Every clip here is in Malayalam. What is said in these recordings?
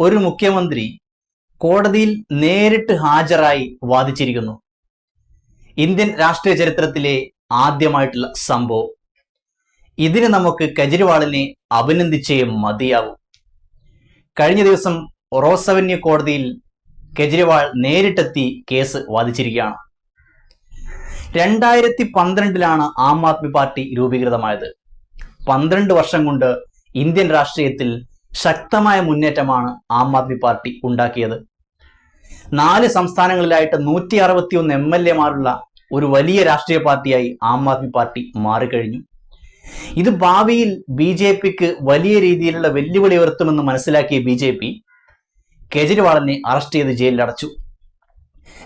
ഒരു മുഖ്യമന്ത്രി കോടതിയിൽ നേരിട്ട് ഹാജരായി വാദിച്ചിരിക്കുന്നു. ഇന്ത്യൻ രാഷ്ട്രീയ ചരിത്രത്തിലെ ആദ്യമായിട്ടുള്ള സംഭവം. ഇതിന് നമുക്ക് കെജ്രിവാളിനെ അഭിനന്ദിച്ചേ മതിയാവും. കഴിഞ്ഞ ദിവസം റോസവന്യ കോടതിയിൽ കെജ്രിവാൾ നേരിട്ടെത്തി കേസ് വാദിച്ചിരിക്കുകയാണ്. രണ്ടായിരത്തി പന്ത്രണ്ടിലാണ് ആം ആദ്മി പാർട്ടി രൂപീകൃതമായത്. പന്ത്രണ്ട് വർഷം കൊണ്ട് ഇന്ത്യൻ രാഷ്ട്രീയത്തിൽ ശക്തമായ മുന്നേറ്റമാണ് ആം ആദ്മി പാർട്ടി ഉണ്ടാക്കിയത്. നാല് സംസ്ഥാനങ്ങളിലായിട്ട് നൂറ്റി അറുപത്തിയൊന്ന് എം എൽ എമാരുള്ള ഒരു വലിയ രാഷ്ട്രീയ പാർട്ടിയായി ആം ആദ്മി പാർട്ടി മാറിക്കഴിഞ്ഞു. ഇത് ഭാവിയിൽ ബി ജെ പിക്ക് വലിയ രീതിയിലുള്ള വെല്ലുവിളി ഉയർത്തുമെന്ന് മനസ്സിലാക്കിയ ബി ജെ പി കെജ്രിവാളിനെ അറസ്റ്റ് ചെയ്ത് ജയിലിൽ അടച്ചു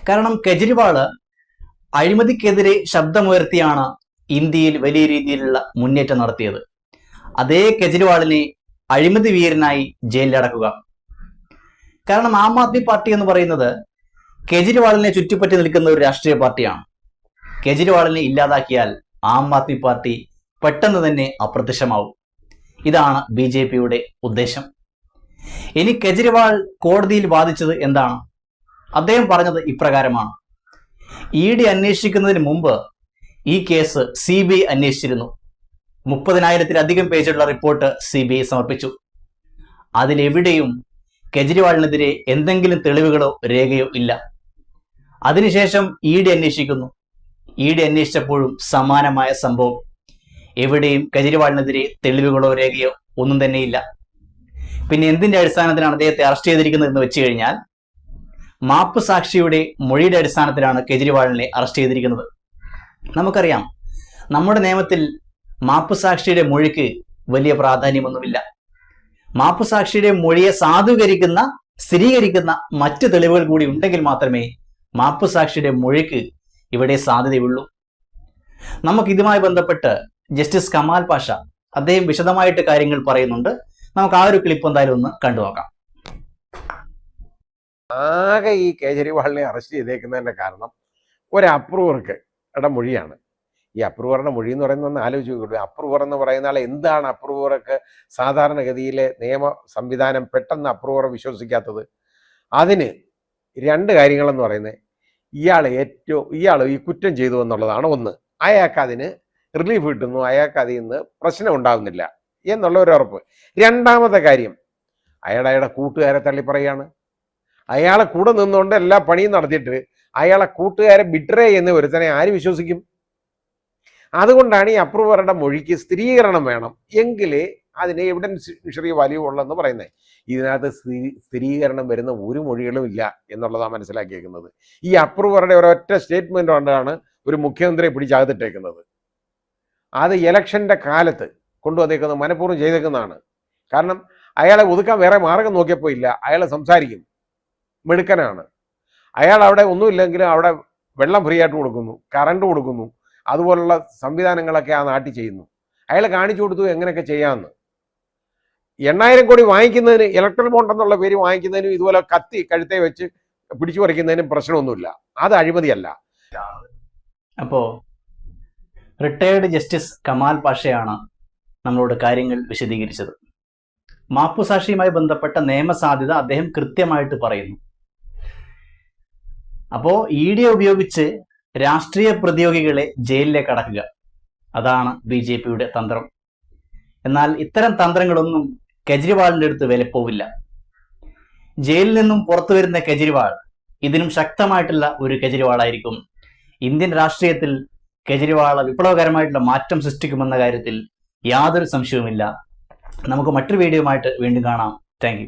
കാരണം കെജ്രിവാൾ അഴിമതിക്കെതിരെ ശബ്ദമുയർത്തിയാണ് ഇന്ത്യയിൽ വലിയ രീതിയിലുള്ള മുന്നേറ്റം നടത്തിയത്. അതേ കെജ്രിവാളിനെ അഴിമതി വീരനായി ജയിലിലടക്കുക കാരണം ആം ആദ്മി പാർട്ടി എന്ന് പറയുന്നത് കെജ്രിവാളിനെ ചുറ്റിപ്പറ്റി നിൽക്കുന്ന ഒരു രാഷ്ട്രീയ പാർട്ടിയാണ്. കെജ്രിവാളിനെ ഇല്ലാതാക്കിയാൽ ആം ആദ്മി പാർട്ടി പെട്ടെന്ന് തന്നെ അപ്രത്യക്ഷമാവും. ഇതാണ് ബി ജെ പിയുടെ ഉദ്ദേശം. ഇനി കെജ്രിവാൾ കോടതിയിൽ വാദിച്ചത് എന്താണ്? അദ്ദേഹം പറഞ്ഞത് ഇപ്രകാരമാണ്. ഇ ഡി അന്വേഷിക്കുന്നതിന് മുമ്പ് ഈ കേസ് സി ബി ഐ അന്വേഷിച്ചിരുന്നു. മുപ്പതിനായിരത്തിലധികം പേജുള്ള റിപ്പോർട്ട് സി ബി ഐ സമർപ്പിച്ചു. അതിലെവിടെയും കെജ്രിവാളിനെതിരെ എന്തെങ്കിലും തെളിവുകളോ രേഖയോ ഇല്ല. അതിനുശേഷം ഇ ഡി അന്വേഷിക്കുന്നു. ഇ ഡി അന്വേഷിച്ചപ്പോഴും സമാനമായ സംഭവം. എവിടെയും കെജ്രിവാളിനെതിരെ തെളിവുകളോ രേഖയോ ഒന്നും തന്നെയില്ല പിന്നെ എന്തിന്റെ അടിസ്ഥാനത്തിലാണ് അദ്ദേഹത്തെ അറസ്റ്റ് ചെയ്തിരിക്കുന്നത് എന്ന് വെച്ച് കഴിഞ്ഞാൽ മാപ്പ് സാക്ഷിയുടെ മൊഴിയുടെ അടിസ്ഥാനത്തിലാണ് കെജ്രിവാളിനെ അറസ്റ്റ് ചെയ്തിരിക്കുന്നത്. നമുക്കറിയാം നമ്മുടെ നിയമത്തിൽ മാപ്പ് സാക്ഷിയുടെ മൊഴിക്ക് വലിയ പ്രാധാന്യമൊന്നുമില്ല. മാപ്പ് സാക്ഷിയുടെ മൊഴിയെ സാധൂകരിക്കുന്ന സ്ഥിരീകരിക്കുന്ന മറ്റ് തെളിവുകൾ കൂടി ഉണ്ടെങ്കിൽ മാത്രമേ മാപ്പ് സാക്ഷിയുടെ മൊഴിക്ക് ഇവിടെ സാധ്യതയുള്ളൂ. നമുക്ക് ഇതുമായി ബന്ധപ്പെട്ട് ജസ്റ്റിസ് കമാൽ പാഷ അദ്ദേഹം വിശദമായിട്ട് കാര്യങ്ങൾ പറയുന്നുണ്ട്. നമുക്ക് ആ ഒരു ക്ലിപ്പ് എന്തായാലും ഒന്ന് കണ്ടു നോക്കാം. ആകെ ഈ കേജ്രിവാളിനെ അറസ്റ്റ് ചെയ്തേക്കുന്നതിന്റെ കാരണം ഒരു അപ്രൂവർക്ക് യുടെ മൊഴിയാണ്. ഈ അപ്രൂവറുടെ മൊഴി എന്ന് പറയുന്നത് ഒന്ന് ആലോചിച്ച് നോക്കൂ. അപ്രൂവർ എന്ന് പറയുന്ന ആൾ എന്താണ് അപ്രൂവർക്ക് സാധാരണഗതിയിലെ നിയമ സംവിധാനം പെട്ടെന്ന് അപ്രൂവർ വിശ്വസിക്കാത്തത്? അതിന് രണ്ട് കാര്യങ്ങളെന്ന് പറയുന്നത്. ഇയാൾ ഏറ്റവും ഇയാൾ ഈ കുറ്റം ചെയ്തു എന്നുള്ളതാണ് ഒന്ന്. അയാൾക്ക് അതിന് റിലീഫ് കിട്ടുന്നു. അയാൾക്ക് അതിൽ നിന്ന് പ്രശ്നം ഉണ്ടാകുന്നില്ല എന്നുള്ള ഒരു ഉറപ്പ്. രണ്ടാമത്തെ കാര്യം അയാൾ അയാളുടെ കൂട്ടുകാരെ തള്ളിപ്പറയാണ് അയാളെ കൂടെ നിന്നുകൊണ്ട് എല്ലാ പണിയും നടത്തിയിട്ട് അയാളെ കൂട്ടുകാരെ ബിട്രേ എന്ന് ഒരുത്തനെ ആര് വിശ്വസിക്കും? അതുകൊണ്ടാണ് ഈ അപ്രൂവറുടെ മൊഴിക്ക് സ്ഥിരീകരണം വേണം. എങ്കിലേ അതിന് എവിഡൻസ് എവിഡൻഷ്യറി വലിയ ഉള്ളെന്ന് പറയുന്നത് ഇതിനകത്ത് സ്ഥിരീ സ്ഥിരീകരണം വരുന്ന ഒരു മൊഴികളും ഇല്ല എന്നുള്ളതാണ് മനസ്സിലാക്കിയേക്കുന്നത്. ഈ അപ്രൂവറുടെ ഒരൊറ്റ സ്റ്റേറ്റ്മെന്റ് കൊണ്ടാണ് ഒരു മുഖ്യമന്ത്രിയെ പിടിച്ചകത്തിട്ടേക്കുന്നത് അത് ഇലക്ഷന്റെ കാലത്ത് കൊണ്ടുവന്നേക്കുന്നത് മനഃപൂർവം ചെയ്തേക്കുന്നതാണ്. കാരണം അയാളെ ഒതുക്കാൻ വേറെ മാർഗം നോക്കിയപ്പോൾ ഇല്ല. അയാൾ സംസാരിക്കും. മിടുക്കനാണ്. അയാൾ അവിടെ ഒന്നുമില്ലെങ്കിലും അവിടെ വെള്ളം ഫ്രീ ആയിട്ട് കൊടുക്കുന്നു. കറണ്ട് കൊടുക്കുന്നു. അതുപോലുള്ള സംവിധാനങ്ങളൊക്കെ ആ നാട്ടിൽ ചെയ്യുന്നു. അയാൾ കാണിച്ചു കൊടുത്തു എങ്ങനെയൊക്കെ ചെയ്യാമെന്ന് എണ്ണായിരം കോടി വാങ്ങിക്കുന്നതിന് ഇലക്ട്രൽ ബോണ്ട് എന്നുള്ള പേര് വാങ്ങിക്കുന്നതിനും ഇതുപോലെ കത്തി കഴുത്തെ വെച്ച് പിടിച്ചു പറിക്കുന്നതിനും പ്രശ്നമൊന്നുമില്ല. അത് അഴിമതിയല്ല. അപ്പോ റിട്ടയേർഡ് ജസ്റ്റിസ് കമാൽ പാഷയാണ് നമ്മളോട് കാര്യങ്ങൾ വിശദീകരിച്ചത്. മാപ്പുസാക്ഷിയുമായി ബന്ധപ്പെട്ട നിയമസാധ്യത അദ്ദേഹം കൃത്യമായിട്ട് പറയുന്നു. അപ്പോ ഇ ഡി ഉപയോഗിച്ച് രാഷ്ട്രീയ പ്രതിയോഗികളെ ജയിലിലേക്ക് അടക്കുക. അതാണ് ബി ജെ പിയുടെ തന്ത്രം. എന്നാൽ ഇത്തരം തന്ത്രങ്ങളൊന്നും കെജ്രിവാളിന്റെ അടുത്ത് വിലപ്പോവില്ല ജയിലിൽ നിന്നും പുറത്തു വരുന്ന കെജ്രിവാൾ ഇതിനും ശക്തമായിട്ടുള്ള ഒരു കെജ്രിവാളായിരിക്കും. ഇന്ത്യൻ രാഷ്ട്രീയത്തിൽ കെജ്രിവാൾ വിപ്ലവകരമായിട്ടുള്ള മാറ്റം സൃഷ്ടിക്കുമെന്ന കാര്യത്തിൽ യാതൊരു സംശയവുമില്ല. നമുക്ക് മറ്റൊരു വീഡിയോയുമായിട്ട് വീണ്ടും കാണാം. താങ്ക്